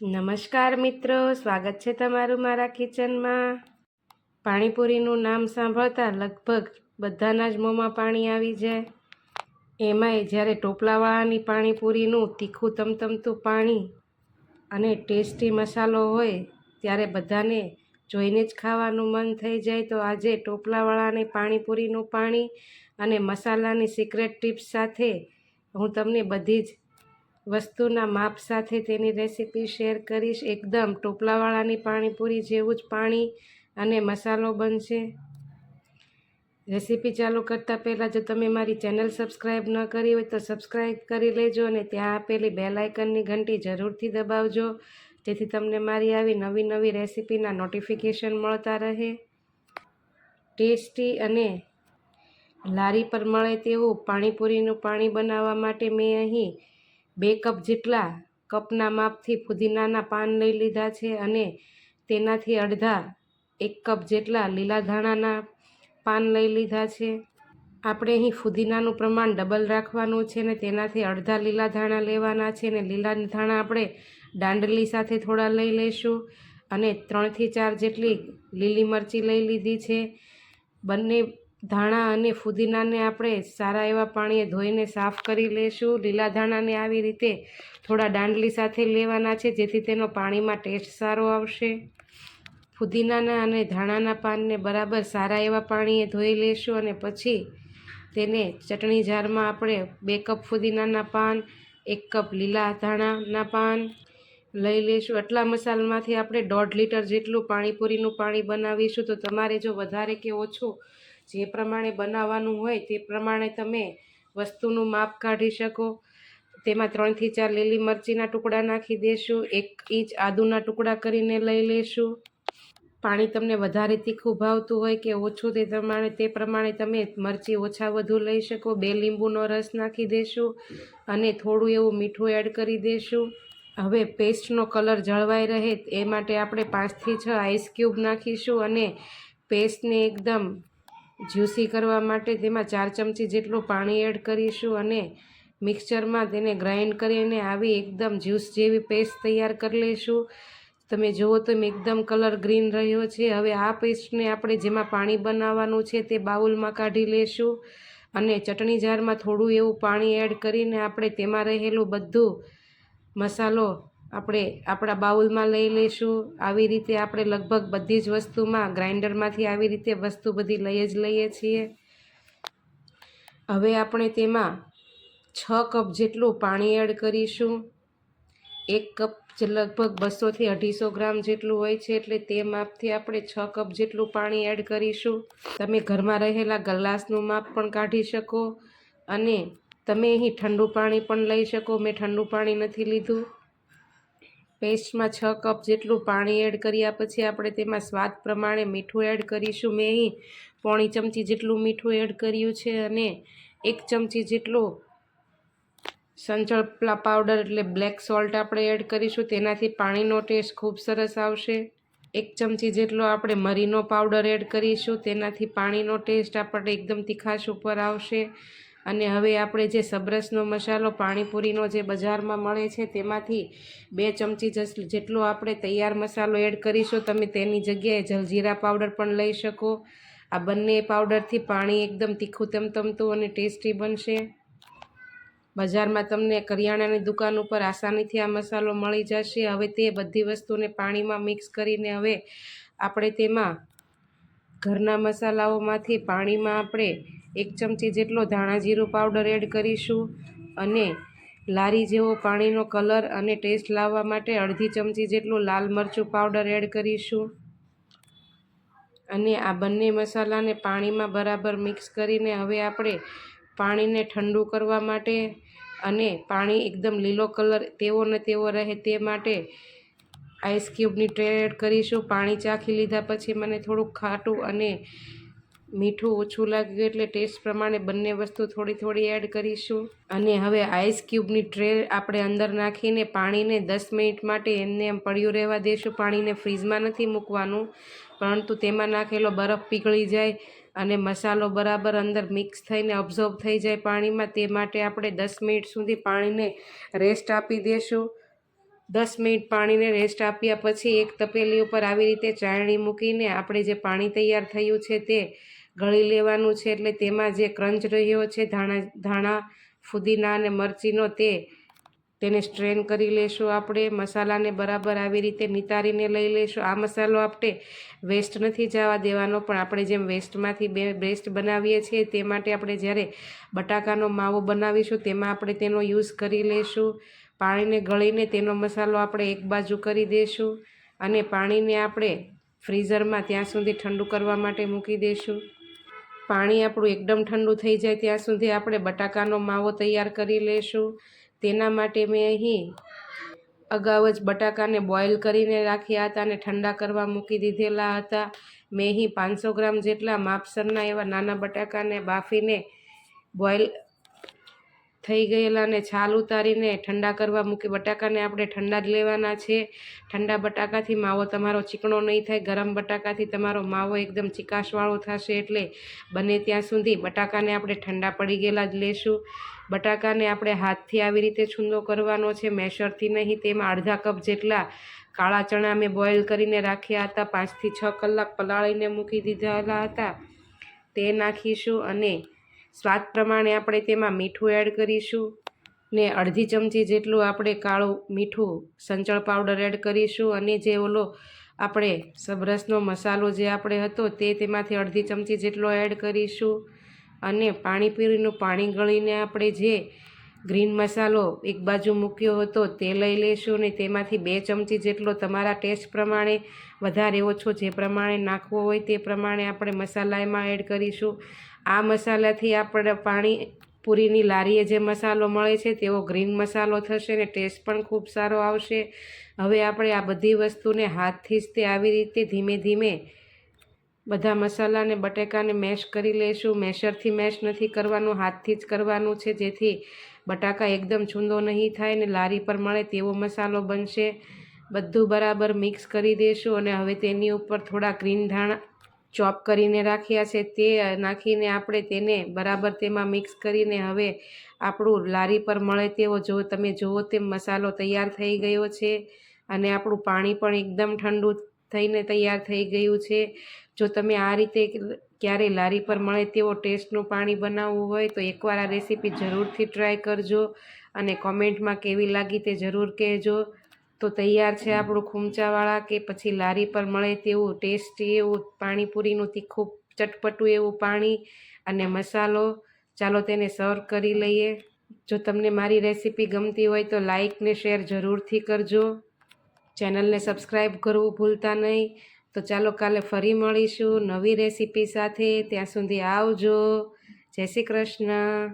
નમસ્કાર મિત્રો, સ્વાગત છે તમારું મારા કિચનમાં. પાણીપુરીનું નામ સાંભળતા લગભગ બધાના જ મોંમાં પાણી આવી જાય. એમાંય જ્યારે ટોપલાવાળાની પાણીપુરીનું તીખું તમતમતું પાણી અને ટેસ્ટી મસાલો હોય, ત્યારે બધાને જોઈને જ ખાવાનું મન થઈ જાય. તો આજે ટોપલાવાળાની પાણીપુરીનું પાણી અને મસાલાની સિક્રેટ ટિપ્સ સાથે હું તમને બધી જ વસ્તુના માપ સાથે તેની રેસીપી શેર કરીશ. એકદમ ટોપલાવાળાની પાણીપુરી જેવું જ પાણી અને મસાલો બનશે. રેસીપી ચાલુ કરતાં પહેલાં જો તમે મારી ચેનલ સબસ્ક્રાઈબ ન કરી હોય તો સબસ્ક્રાઈબ કરી લેજો અને ત્યાં આપેલી બેલ આઇકનની ઘંટી જરૂરથી દબાવજો. જેથી તમને મારી આવી નવી નવી રેસીપીના નોટિફિકેશન મળતા રહે. ટેસ્ટી અને લારી પર મળે તેવું પાણીપુરીનું પાણી બનાવવા માટે મેં અહીં બે કપ જેટલા કપના માપથી ફુદીનાના પાન લઈ લીધા છે અને તેનાથી અડધા એક કપ જેટલા લીલા ધાણાના પાન લઈ લીધા છે. આપણે અહીં ફુદીનાનું પ્રમાણ ડબલ રાખવાનું છે ને તેનાથી અડધા લીલા ધાણા લેવાના છે ને લીલા ધાણા આપણે દાંડલી સાથે થોડા લઈ લઈશું અને ત્રણથી ચાર જેટલી લીલી મરચી લઈ લીધી છે. બંને ધાણા અને ફુદીનાને આપણે સારા એવા પાણીએ ધોઈને સાફ કરી લેશું. લીલા ધાણાને આવી રીતે થોડા દાંડલી સાથે લેવાના છે, જેથી તેનો પાણીમાં ટેસ્ટ સારો આવશે. ફુદીનાના અને ધાણાના પાનને બરાબર સારા એવા પાણીએ ધોઈ લેશું અને પછી તેને ચટણી જારમાં આપણે બે કપ ફુદીનાના પાન, એક કપ લીલા ધાણાના પાન લઈ લઈશું આટલા મસાલામાંથી આપણે દોઢ લીટર જેટલું પાણીપુરીનું પાણી બનાવીશું. તો તમારે જો વધારે કે ઓછું જે પ્રમાણે બનાવવાનું હોય તે પ્રમાણે તમે વસ્તુનું માપ કાઢી શકો. તેમાં ત્રણથી ચાર લીલી મરચીના ટુકડા નાખી દઈશું એક ઇંચ આદુના ટુકડા કરીને લઈ લઈશું પાણી તમને વધારે તીખું ભાવતું હોય કે ઓછું તે પ્રમાણે તે પ્રમાણે તમે મરચી ઓછા વધુ લઈ શકો. બે લીંબુનો રસ નાખી દઈશું અને થોડું એવું મીઠું એડ કરી દઈશું હવે પેસ્ટનો કલર જળવાઈ રહે એ માટે આપણે પાંચથી છ આઈસ ક્યુબ નાખીશું અને પેસ્ટને એકદમ જ્યુસી કરવા માટે તેમાં ચાર ચમચી જેટલું પાણી એડ કરીશું અને મિક્સચરમાં તેને ગ્રાઇન્ડ કરીને આવી એકદમ જ્યુસ જેવી પેસ્ટ તૈયાર કરી લઈશું. તમે જુઓ તો એકદમ કલર ગ્રીન રહ્યો છે. હવે આ પેસ્ટને આપણે જેમાં પાણી બનાવવાનું છે તે બાઉલમાં કાઢી લેશું અને ચટણી જારમાં થોડું એવું પાણી એડ કરીને આપણે તેમાં રહેલું બધું મસાલો આપણે આપણા બાઉલમાં લઈ લઈશું. આવી રીતે આપણે લગભગ બધી જ વસ્તુમાં ગ્રાઇન્ડરમાંથી આવી રીતે વસ્તુ બધી લઈ જ લઈએ છીએ. હવે આપણે તેમાં છ કપ જેટલું પાણી એડ કરીશું. એક કપ જે લગભગ બસોથી અઢીસો ગ્રામ જેટલું હોય છે એટલે તે માપથી આપણે છ કપ જેટલું પાણી એડ કરીશું. તમે ઘરમાં રહેલા ગ્લાસનું માપ પણ કાઢી શકો અને તમે અહીં ઠંડુ પાણી પણ લઈ શકો. મેં ઠંડુ પાણી નથી લીધું. પેસ્ટમાં છ કપ જેટલું પાણી એડ કર્યા પછી આપણે તેમાં સ્વાદ પ્રમાણે મીઠું એડ કરીશું. મેં અહીં પોણી ચમચી જેટલું મીઠું એડ કર્યું છે અને એક ચમચી જેટલું સંચળ પાવડર એટલે બ્લેક સોલ્ટ આપણે એડ કરીશું. તેનાથી પાણીનો ટેસ્ટ ખૂબ સરસ આવશે. એક ચમચી જેટલો આપણે મરીનો પાવડર એડ કરીશું. તેનાથી પાણીનો ટેસ્ટ આપણને એકદમ તીખાશ ઉપર આવશે. અને હવે આપણે જે સબરસનો મસાલો, પાણીપુરીનો જે બજારમાં મળે છે, તેમાંથી બે ચમચી જેટલો આપણે તૈયાર મસાલો એડ કરીશું, તમે તેની જગ્યાએ જલજીરા પાવડર પણ લઈ શકો. આ બંને પાવડરથી પાણી એકદમ તીખું તમતમતું અને ટેસ્ટી બનશે. બજારમાં તમને કરિયાણાની દુકાન ઉપર આસાનીથી આ મસાલો મળી જશે. હવે તે બધી વસ્તુને પાણીમાં મિક્સ કરીને હવે આપણે તેમાં ઘરના મસાલાઓમાંથી પાણીમાં આપણે એક ચમચી જેટલો ધાણા જીરું પાવડર એડ કરીશું અને લારી જેવો પાણીનો કલર અને ટેસ્ટ લાવવા માટે અડધી ચમચી જેટલું લાલ મરચું પાવડર એડ કરીશું. અને આ બંને મસાલાને પાણીમાં બરાબર મિક્સ કરીને હવે આપણે પાણીને ઠંડુ કરવા માટે અને પાણી એકદમ લીલો કલર તેવો ને તેવો રહે તે માટે આઈસ ક્યુબની ટ્રે એડ કરીશું. પાણી ચાખી લીધા પછી મને થોડુંક ખાટું અને મીઠું ઓછું લાગ્યું એટલે ટેસ્ટ પ્રમાણે બંને વસ્તુ થોડી થોડી એડ કરીશું. અને હવે આઈસ ક્યુબની ટ્રે આપણે અંદર નાખીને પાણીને દસ મિનિટ માટે એમને એમ પડ્યું રહેવા દઈશું પાણીને ફ્રીઝમાં નથી મૂકવાનું, પરંતુ તેમાં નાખેલો બરફ પીગળી જાય અને મસાલો બરાબર અંદર મિક્સ થઈને ઓબ્ઝર્વ થઈ જાય પાણીમાં, તે માટે આપણે દસ મિનિટ સુધી પાણીને રેસ્ટ આપી દઈશું દસ મિનિટ પાણીને રેસ્ટ આપ્યા પછી એક તપેલી ઉપર આવી રીતે ચાળણી મૂકીને આપણે જે પાણી તૈયાર થયું છે તે ગળી લેવાનું છે એટલે તેમાં જે ક્રંચ રહ્યો છે, ધાણા ધાણા, ફુદીના અને મરચીનો તે તેને સ્ટ્રેન કરી લેશું આપણે. મસાલાને બરાબર આવી રીતે નિતારીને લઈ લેશું. આ મસાલો આપણે વેસ્ટ નથી જવા દેવાનો, પણ આપણે જેમ વેસ્ટમાંથી બે બેસ્ટ બનાવીએ છીએ તે માટે આપણે જ્યારે બટાકાનો માવો બનાવીશું તેમાં આપણે તેનો યુઝ કરી લેશું. પાણીને ગળીને તેનો મસાલો આપણે એક બાજુ કરી દઈશું અને પાણીને આપણે ફ્રીઝરમાં ત્યાં સુધી ઠંડુ કરવા માટે મૂકી દઈશું પાણી આપણું એકદમ ઠંડુ થઈ જાય ત્યાં સુધી આપણે બટાકાનો માવો તૈયાર કરી લેશું. તેના માટે મેં અહીં અગાઉ જ બટાકાને બોઇલ કરીને રાખ્યા હતા અને ઠંડા કરવા મૂકી દીધેલા હતા. મેં અહીં પાંચસો ગ્રામ જેટલા માપસરના એવા નાના બટાકાને બાફીને બોઇલ થઈ ગયેલા અને છાલ ઉતારીને ઠંડા કરવા મૂકી. બટાકાને આપણે ઠંડા જ લેવાના છે. ઠંડા બટાકાથી માવો તમારો ચીકણો નહીં થાય. ગરમ બટાકાથી તમારો માવો એકદમ ચીકાશવાળો થશે એટલે બને ત્યાં સુધી બટાકાને આપણે ઠંડા પડી ગયેલા જ લેશું. બટાકાને આપણે હાથથી આવી રીતે છૂંદો કરવાનો છે. મેશરથી નહીં, તેમાં અડધા કપ જેટલા કાળા ચણા મેં બોઇલ કરીને રાખ્યા હતા. પાંચથી છ કલાક પલાળીને મૂકી દીધેલા હતા. તે નાખીશું અને સ્વાદ પ્રમાણે આપણે તેમાં મીઠું એડ કરીશું ને અડધી ચમચી જેટલું આપણે કાળું મીઠું સંચળ પાવડર એડ કરીશું અને જે ઓલો આપણે સબરસનો મસાલો જે આપણે હતો તે તેમાંથી અડધી ચમચી જેટલો એડ કરીશું અને પાણીપુરીનું પાણી ગળીને આપણે જે ગ્રીન મસાલો એક બાજુ મૂક્યો હતો તે લઈ લેશું અને તેમાંથી બે ચમચી જેટલો તમારા ટેસ્ટ પ્રમાણે વધારે ઓછો જે પ્રમાણે નાખવો હોય તે પ્રમાણે આપણે મસાલા એમાં એડ કરીશું આ મસાલાથી આપણે પાણી પૂરીની લારીએ જે મસાલો મળે છે તેવો ગ્રીન મસાલો થશે ને ટેસ્ટ પણ ખૂબ સારો આવશે. હવે આપણે આ બધી વસ્તુને હાથથી જ તે આવી રીતે ધીમે ધીમે બધા મસાલાને બટેકાને મેશ કરી લઈશું. મેશરથી મેશ નથી કરવાનું, હાથથી જ કરવાનું છે જેથી બટાકા એકદમ છૂંદો નહીં થાય ને લારી પર મળે તેવો મસાલો બનશે. બધું બરાબર મિક્સ કરી દઈશું અને હવે તેની ઉપર થોડા ગ્રીન ધાણા ચોપ કરીને રાખ્યા છે તે નાખીને આપણે તેને બરાબર તેમાં મિક્સ કરીને હવે આપણું લારી પર મળે તેવો જો તમે જુઓ તેમ મસાલો તૈયાર થઈ ગયો છે અને આપણું પાણી પણ એકદમ ઠંડુ થઈને તૈયાર થઈ ગયું છે. જો તમે આ રીતે ક્યારેય લારી પર મળે તેવો ટેસ્ટનું પાણી બનાવવું હોય તો એકવાર આ રેસીપી જરૂરથી ટ્રાય કરજો અને કોમેન્ટમાં કેવી લાગી તે જરૂર કહેજો. તો તૈયાર છે આપણું ખૂમચાવાળા કે પછી લારી પર મળે તેવું ટેસ્ટી એવું પાણીપુરીનું તીખું ચટપટું એવું પાણી અને મસાલો. ચાલો તેને સર્વ કરી લઈએ. જો તમને મારી રેસીપી ગમતી હોય તો લાઇક ને શેર જરૂરથી કરજો. ચેનલને સબસ્ક્રાઈબ કરવું ભૂલતા નહીં. તો ચાલો કાલે ફરી મળીશું નવી રેસીપી સાથે. ત્યાં સુધી આવજો. જય શ્રી કૃષ્ણ.